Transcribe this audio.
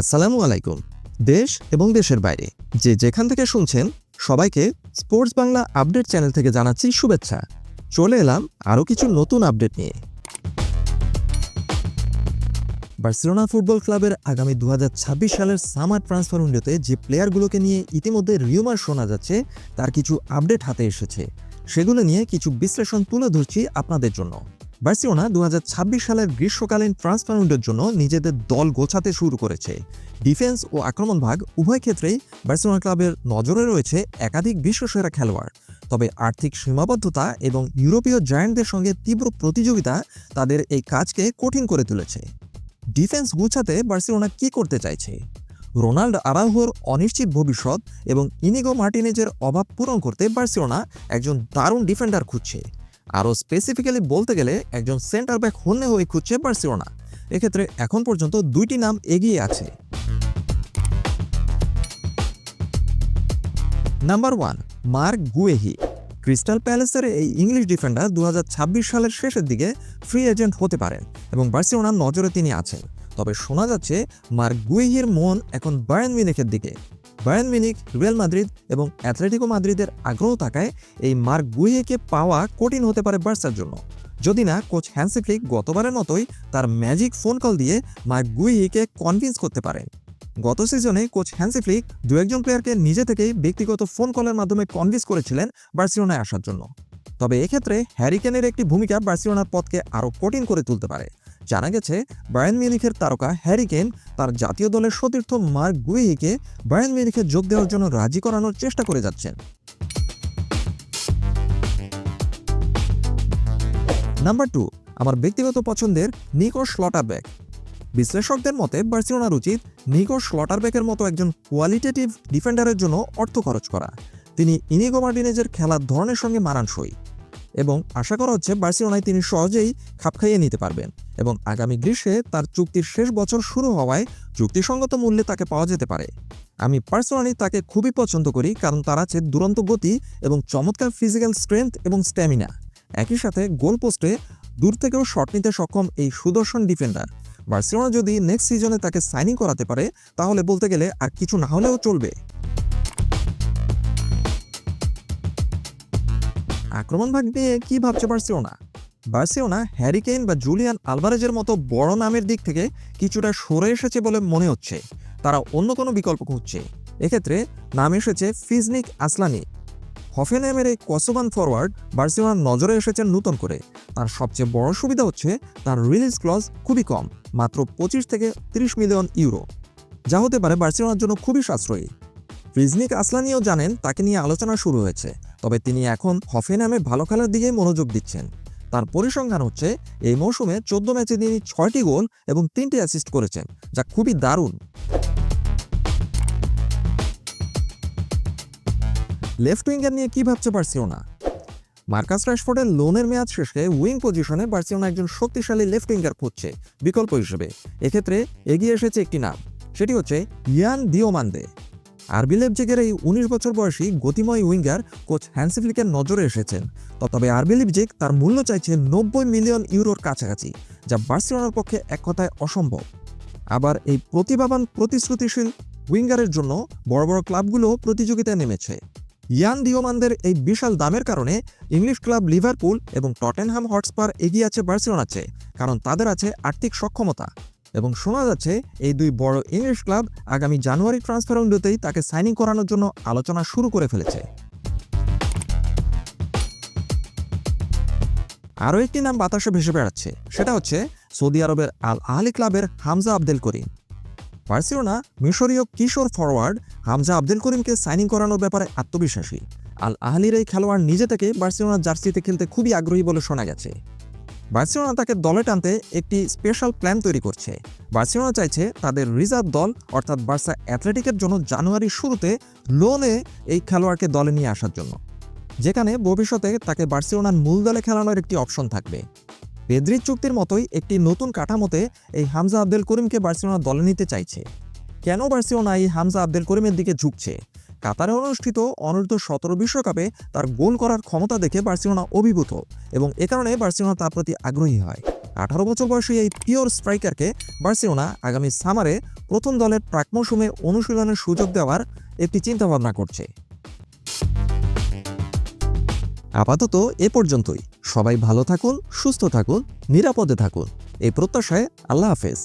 আসসালামু আলাইকুম। দেশ এবং দেশের বাইরে যে যেখান থেকে শুনছেন, সবাইকে স্পোর্টস বাংলা আপডেট চ্যানেল থেকে জানাচ্ছি শুভেচ্ছা। চলে এলাম আরও কিছু নতুন আপডেট নিয়ে। বার্সেলোনা ফুটবল ক্লাবের আগামী দু হাজার ছাব্বিশ সালের সামার ট্রান্সফার উইন্ডোতে যে প্লেয়ারগুলোকে নিয়ে ইতিমধ্যে রিউমার শোনা যাচ্ছে, তার কিছু আপডেট হাতে এসেছে। সেগুলো নিয়ে কিছু বিশ্লেষণ তুলে ধরছি আপনাদের জন্য। বার্সেলোনা দু সালের গ্রীষ্মকালীন ট্রান্সফার উইন্ডোর জন্য নিজেদের দল গোছাতে শুরু করেছে। ডিফেন্স ও আক্রমণ ভাগ উভয় ক্ষেত্রেই বার্সেলোনা ক্লাবের নজরে রয়েছে একাধিক বিশ্বসেরা খেলোয়াড়। তবে আর্থিক সীমাবদ্ধতা এবং ইউরোপীয় জায়ান্টদের সঙ্গে তীব্র প্রতিযোগিতা তাদের এই কাজকে কঠিন করে তুলেছে। ডিফেন্স গুছাতে বার্সেলোনা কি করতে চাইছে? রোনাল্ড আরাউহোর অনিশ্চিত ভবিষ্যৎ এবং ইনিগো মার্টিনেজের অভাব পূরণ করতে বার্সেলোনা একজন দারুণ ডিফেন্ডার খুঁজছে। আরও স্পেসিফিক্যালি বলতে গেলে একজন সেন্টার ব্যাক হন্যে হয়ে খুঁজছে বার্সেলোনা। এক্ষেত্রে এখন পর্যন্ত দুইটি নাম এগিয়ে আছে। Number one Marc Guehi. Crystal প্যালেসের এই ইংলিশ ডিফেন্ডার দু হাজার ছাব্বিশ সালের শেষের দিকে ফ্রি এজেন্ট হতে পারেন এবং বার্সেলোনার নজরে তিনি আছেন। তবে শোনা যাচ্ছে মার্ক গুয়েহির মন এখন বায়ান মিনিকের দিকে। বায়ার্ন মিনিক রিয়াল মাদ্রিদ এবং অ্যাথলেটিকো মাদ্রিদের আগ্রহ থাকায় এই মার্ক গুয়েহিকে পাওয়া কঠিন হতে পারে বার্সার জন্য। যদি না, কোচ হ্যান্সি ফ্লিক গতবারের মতোই তার ম্যাজিক ফোন কল দিয়ে মার্ক গুইহিকে কনভিন্স করতে পারেন। গত সিজনে কোচ হ্যান্সি ফ্লিক দু একজন প্লেয়ারকে নিজে থেকেই ব্যক্তিগত ফোন কলের মাধ্যমে কনভিন্স করেছিলেন বার্সিলোনায় আসার জন্য। তবে এক্ষেত্রে হ্যারিকেনের একটি ভূমিকা বার্সিলোনার পথকে আরও কঠিন করে তুলতে পারে। জানা গেছে বায়ার্ন মিউনিখের তারকা হ্যারিকেন তার জাতীয় দলের সতীর্থ মার্ক গুইহিকে বায়ার্ন মিউনিখে যোগ দেওয়ার জন্য রাজি করানোর চেষ্টা করে যাচ্ছেন। নাম্বার টু, আমার ব্যক্তিগত পছন্দের নিকো স্লটারব্যাক। বিশ্লেষকদের মতে বার্সেলোনার উচিত নিকো স্লটারব্যাকের মতো একজন কোয়ালিটেটিভ ডিফেন্ডারের জন্য অর্থ খরচ করা। তিনি ইনিগো মার্টিনেজের খেলার ধরনের সঙ্গে মানানসই এবং আশা করা হচ্ছে বার্সেলোনায় তিনি সহজেই খাপ খাইয়ে নিতে পারবেন। এবং আগামী গ্রীষ্মে তার চুক্তির শেষ বছর শুরু হওয়ায় চুক্তিসঙ্গত মূল্যে তাকে পাওয়া যেতে পারে। আমি পার্সোনালি তাকে খুবই পছন্দ করি কারণ তার আছে দুরন্ত গতি এবং চমৎকার ফিজিক্যাল স্ট্রেংথ এবং স্ট্যামিনা। একই সাথে গোল পোস্টে দূর থেকেও শট নিতে সক্ষম এই সুদর্শন ডিফেন্ডার। বার্সেলোনা যদি নেক্সট সিজনে তাকে সাইনিং করাতে পারে, তাহলে বলতে গেলে আর কিছু না হলেও চলবে। আক্রমণ ভাগ নিয়ে কি ভাবছে বার্সেলোনা? বার্সেলোনা হ্যারিকেইন বা জুলিয়ান আলভারেজের মতো বড় নামের দিক থেকে কিছুটা সরে এসেছে বলে মনে হচ্ছে। তারা অন্য কোনো বিকল্প খুঁজছে। এক্ষেত্রে নাম এসেছে ফিজনিক আসলানি। হফেনহ্যামের এই কসোবান ফরওয়ার্ড বার্সেলোনার নজরে এসেছেন নতুন করে। তার সবচেয়ে বড় সুবিধা হচ্ছে তার রিলিজ ক্লজ খুবই কম, মাত্র পঁচিশ থেকে তিরিশ মিলিয়ন ইউরো, যা হতে পারে বার্সেলোনার জন্য খুবই সাশ্রয়ী। ফ্রিজনিক আসলানিও জানেন, তাকে নিয়ে আলোচনা শুরু হয়েছে, তবে তিনি এখন হফেনহ্যামে ভালো খেলার দিকেই মনোযোগ দিচ্ছেন। তার পরিসংখ্যান হচ্ছে, এই মৌসুমে চোদ্দ ম্যাচে তিনি ছয়টি গোল এবং তিনটি অ্যাসিস্ট করেছেন, যা খুবই দারুণ। লেফট উইঙ্গার নিয়ে কি ভাবছে বার্সিলোনা? মার্কাস রাশফোর্ডের লোনের মেয়াদ শেষে উইং পজিশনে বার্সিলোনা একজন শক্তিশালী লেফট উইঙ্গার খুঁজছে, বিকল্প হিসেবে। এক্ষেত্রে এগিয়ে এসেছে একটি নাম, সেটি হচ্ছে ইয়ান দিওমান্দে। আরবি লেপজিগের এই উনিশ বছর বয়সী গতিময় উইঙ্গার কোচ হ্যান্সিফ্লিকের নজরে এসেছেন। তবে আরবি লিপজিক তার মূল্য চাইছে নব্বই মিলিয়ন ইউরোর কাছাকাছি, যা বার্সিলোনার পক্ষে এক কথায় অসম্ভব। আবার এই প্রতিভাবান, প্রতিশ্রুতিশীল উইঙ্গারের জন্য বড় বড় ক্লাবগুলো প্রতিযোগিতায় নেমেছে। ইয়ান দিওমানদের এই বিশাল দামের কারণে ইংলিশ ক্লাব লিভারপুল এবং টটেনহাম হটস্পার এগিয়ে আছে বার্সেলোনার চেয়ে, কারণ তাদের আছে আর্থিক সক্ষমতা। এবং শোনা যাচ্ছে এই দুই বড় ইংলিশ ক্লাব আগামী জানুয়ারি ট্রান্সফার উইন্ডোতেই তাকে সাইনিং করানোর জন্য আলোচনা শুরু করে ফেলেছে। আরও একটি নাম বাতাসে ভেসে বেড়াচ্ছে, সেটা হচ্ছে সৌদি আরবের আল আহলি ক্লাবের হামজা আবদেল করিম। বার্সেলোনা মিশরীয় কিশোর ফরওয়ার্ড হামজা আবদেল করিমকে সাইনিং করানোর ব্যাপারে আত্মবিশ্বাসী। আল আহলির এই খেলোয়াড় নিজে থেকে বার্সেলোনার জার্সিতে খেলতে খুবই আগ্রহী বলে শোনা গেছে। বার্সেলোনা তাকে দলে টানতে একটি স্পেশাল প্ল্যান তৈরি করছে। বার্সেলোনা চাইছে তাদের রিজার্ভ দল, অর্থাৎ বার্সা অ্যাথলেটিকের জন্য জানুয়ারির শুরুতে লোনে এই খেলোয়াড়কে দলে নিয়ে আসার জন্য। যেখানে ভবিষ্যতে তাকে বার্সেলোনার মূল দলে খেলানোর একটি অপশন থাকবে। পেদ্রির চুক্তির মতোই একটি নতুন কাঠামোতে এই হামজা আব্দুল করিমকে বার্সেলোনা দলে নিতে চাইছে। কেন বার্সেলোনা এই হামজা আব্দুল করিমের দিকে ঝুঁকছে? কাতারে অনুষ্ঠিত অনূর্ধ্ব সতেরো বিশ্বকাপে তার গোল করার ক্ষমতা দেখে বার্সিলোনা অভিভূত এবং এ কারণে বার্সিলোনা তার প্রতি আগ্রহী হয়। আঠারো বছর বয়সী এই পিওর স্ট্রাইকারকে বার্সিলোনা আগামী সামারে প্রথম দলের প্রাক মৌসুমে অনুশীলনের সুযোগ দেওয়ার একটি চিন্তাভাবনা করছে। আপাতত এ পর্যন্তই। সবাই ভালো থাকুন, সুস্থ থাকুন, নিরাপদে থাকুন। এই প্রত্যাশায় আল্লাহ হাফেজ।